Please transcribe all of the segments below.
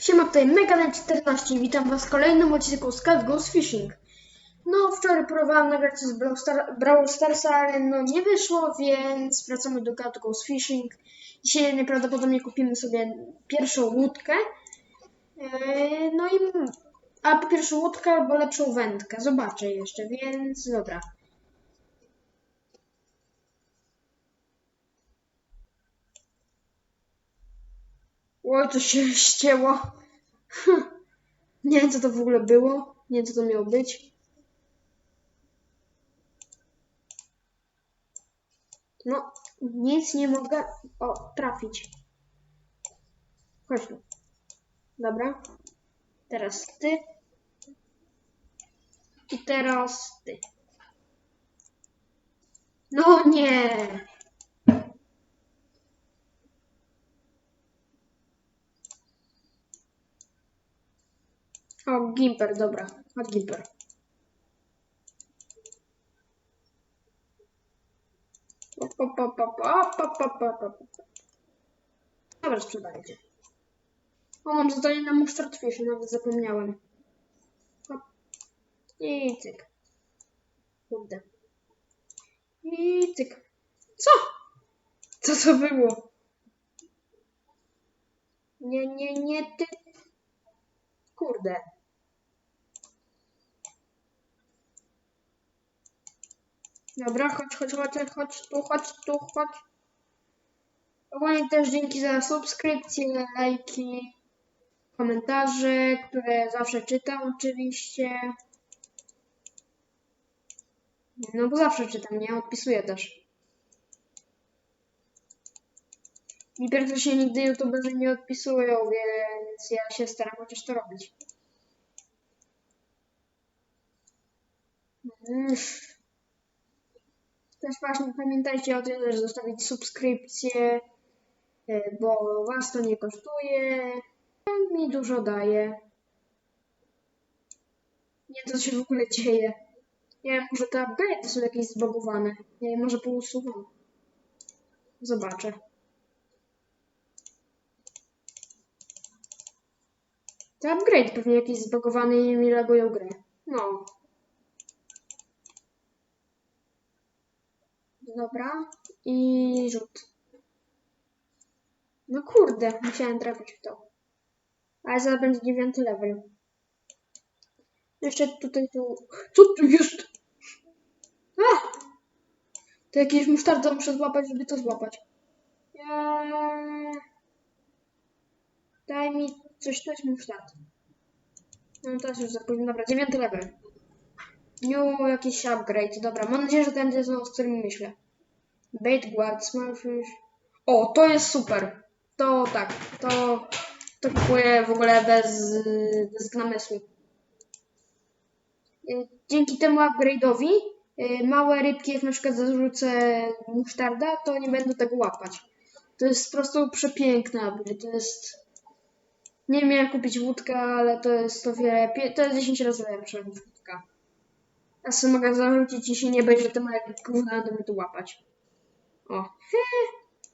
Siema, tutaj Meganet14 witam was w kolejnym odcinku z Cat Fishing. No, wczoraj próbowałam nagrać z Brawl, Star Brawl Starsa, ale no nie wyszło, więc wracamy do Cat Goes Fishing. Dzisiaj najprawdopodobniej kupimy sobie pierwszą łódkę. Yy, no i albo pierwszą łódkę, albo lepszą wędkę. Zobaczę jeszcze, więc dobra. To się ścięło. Nie wiem, co to w ogóle było. Nie wiem, co to miało być. No, nic nie mogę o, trafić. Chodź tu. Dobra. Teraz ty. I teraz ty. No nie! O, Gimper, dobra. Chodź Gimper. Dobra, sprzedajcie. O, mam zadanie na Mustard Fish, nawet zapomniałem. I cyk. Kurde. I cyk. Co? Co to było? Nie, nie, nie, ty. Kurde. Dobra, chodź, chodź, chodź, chodź tu, chodź tu, chodź. Ogólnie też dzięki za subskrypcje, lajki, komentarze, które zawsze czytam oczywiście. No bo zawsze czytam, nie? Odpisuję też. Mi się nigdy youtuberzy nie odpisują, więc ja się staram chociaż to robić. Mm. Też właśnie pamiętajcie o tym, żeby zostawić subskrypcję, e, bo was to nie kosztuje, mi dużo daje. Nie co się w ogóle dzieje. Nie wiem, może te upgrade są jakieś zbagowane. Nie wiem, może pousuwam. Zobaczę. Te upgrade pewnie jakieś zbagowane i mi lagują grę. No. Dobra. I rzut. No kurde, musiałem trafić w to. Ale zaraz będzie dziewiąty level. Jeszcze tutaj tu... Co tu jest? A! To jakieś musztardę muszę złapać, żeby to złapać. Eee... Daj mi coś, jest musztard. No teraz już za późno. Dobra, dziewiąty level. New jakiś upgrade. Dobra, mam nadzieję, że ten jest znowu, z którym myślę. Bait guard, smallfish. O, to jest super. To tak, to, to kupuję w ogóle bez, bez namysłu. Y, Dzięki temu upgrade'owi y, małe rybki, jak na przykład zarzucę musztarda, to nie będą tego łapać. To jest po prostu przepiękny upgrade. To jest... Nie wiem jak kupić wódkę, ale to jest o wiele... To jest 10 razy lepsza niż wódka. Ja sobie mogę zarzucić i się nie będzie te małe gówna tu łapać. O.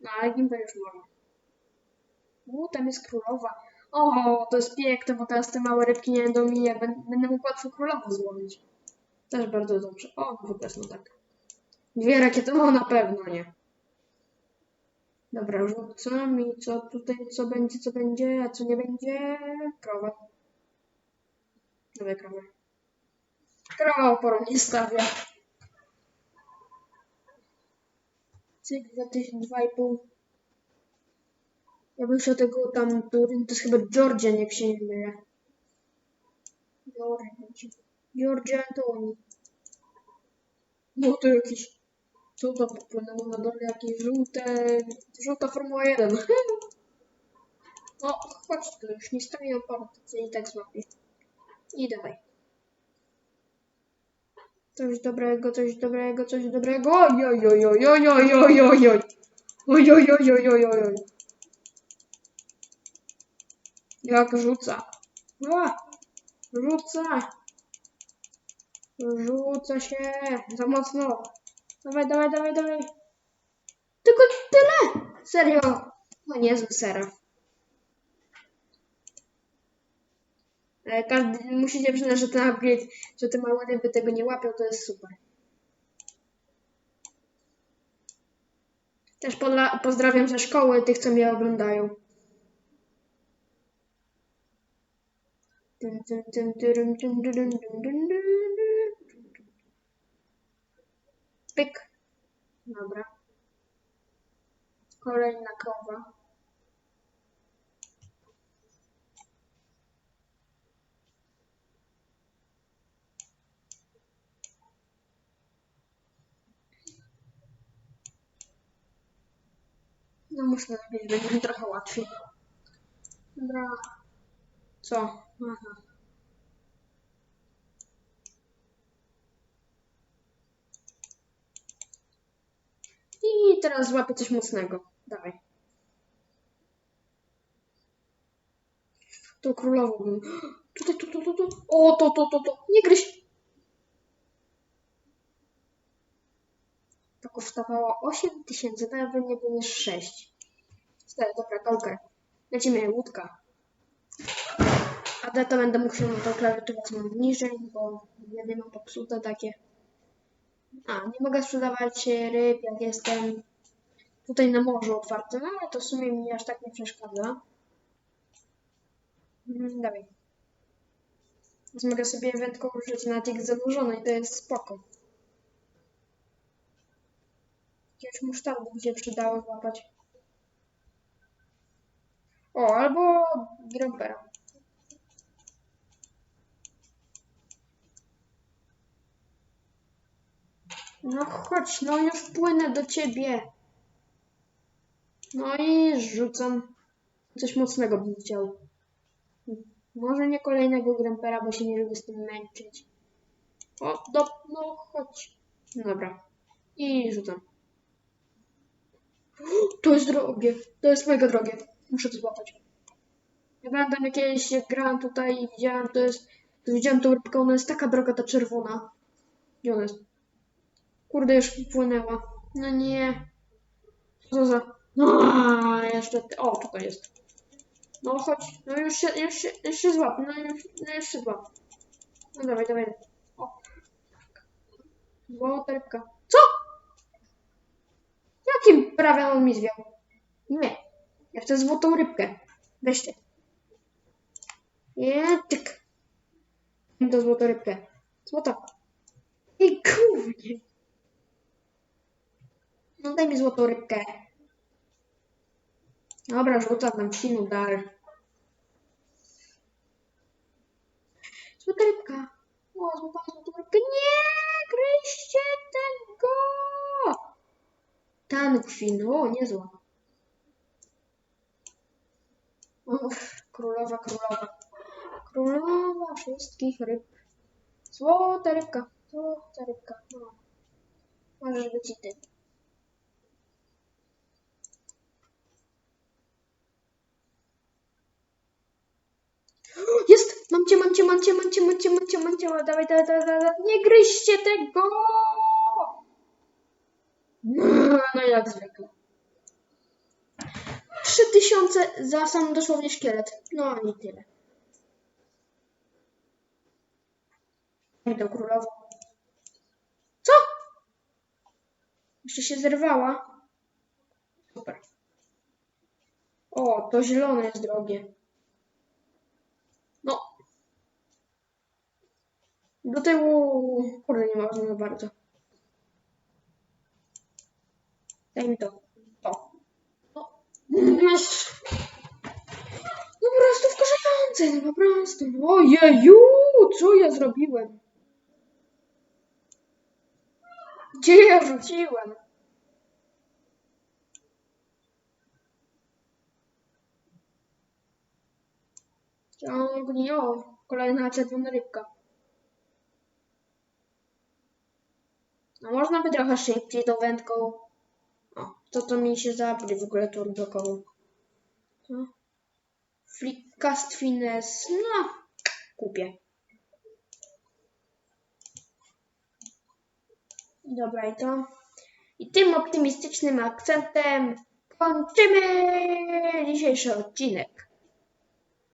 No ale Gimper już może. U, tam jest królowa. O, to jest piękne, bo teraz te małe rybki nie będą mi, jak będę, mógł łatwo królową złowić. Też bardzo dobrze. O, wykresno tak. Dwie rakiety, no na pewno nie. Dobra, rzucam i co tutaj, co będzie, co będzie, a co nie będzie? Krowa. Dawaj krowę. Krowa oporą nie stawia. Cyk, 2002,5. Ja bym chciał tego tam, to jest chyba Georgia, jak się nie mylę. Georgia, Georgia Antoni. No to jakiś, to popłynęło na dole, jakieś żółte, żółta Formuła 1. No, chodź tu, już nie oparte, co i tak złapie. I dawaj. Coś dobrego, coś dobrego, coś dobrego. Oj, oj. Jak rzuca. A, rzuca. Rzuca się. Za mocno. Dawaj, dawaj, dawaj, dawaj. Tylko tyle. Serio. No niezły seraf. Każdy, musicie przyznać, że ten upgrade, że te małe ryby tego nie łapią, to jest super. Też pozdrawiam ze szkoły tych, co mnie oglądają. Pyk. Dobra. Kolejna krowa. No muszę nabić, będzie mi trochę łatwiej. Dobra. Co? Aha. I teraz złapię coś mocnego. Dawaj. To królową. Tutaj, tu, tu, tu, tu. O, to, to, to, to. Nie gryź. To kosztowało 8 tysięcy, nawet nie było niż 6. Cztery, dobra, kolkę. Lecimy, łódka. A to będę musiał tą klawiaturę mam niżej, bo nie mam popsute takie. A, nie mogę sprzedawać ryb, jak jestem tutaj na morzu otwartym, ale to w sumie mi aż tak nie przeszkadza. Mm, Dawaj. Więc mogę sobie wędką użyć na tych zanurzonej, to jest spoko. Jakiegoś musztardu by się przydało złapać. O, albo grampera. No chodź, no już płynę do ciebie. No i rzucam. Coś mocnego bym chciał. Może nie kolejnego grampera, bo się nie lubię z tym męczyć. O, do, no chodź. Dobra. I rzucam. To jest drogie. To jest mega drogie. Muszę to złapać. Ja pamiętam jak kiedyś jak grałem tutaj i widziałem, to jest, to widziałem tą rybkę, ona jest taka droga, ta czerwona. Gdzie ona jest? Kurde, już płynęła. No nie. Co za... No, jeszcze... O, tutaj jest. No chodź, no już się, już się, już się złap, no już, no już się złap. No dawaj, dawaj. O. Złota rybka. Prawem on mi zwiał? Nie. Ja chcę złotą rybkę. Weźcie. Nie, tyk. Tą złotą rybkę. Złota. Ej, kurnie. No daj mi złotą rybkę. Dobra, rzucam tam sinu dalej. Złota rybka. O, złota, złotą rybkę. Nie, gryźcie tego. Tankwin, o, niezła. Uff, królowa, królowa. Królowa wszystkich ryb. Złota rybka, złota rybka. No. Możesz być i ty. Jest! Mam cię, mam cię, mam cię, mam cię, mam cię, mam cię, mam cię. Dawaj, dawaj, dawaj, dawaj. Nie gryźcie tego! No jak zwykle. 3000 za sam dosłownie szkielet. No i tyle. I do królową. Co? Jeszcze się zerwała. Super. O, to zielone jest drogie. No. Do tyłu. Kurde, nie można za bardzo. Daj mi to. To. Masz. No po prostu wkurzające, no po prostu. Ojeju, co ja zrobiłem? Gdzie ja rzuciłem? Ciągnij, o, kolejna czerwona rybka. No można by trochę szybciej tą wędką. To to mi się zabry w ogóle tu odblokował. Co? Flickcast Finesse. No, kupię. Dobra, i to. I tym optymistycznym akcentem kończymy dzisiejszy odcinek.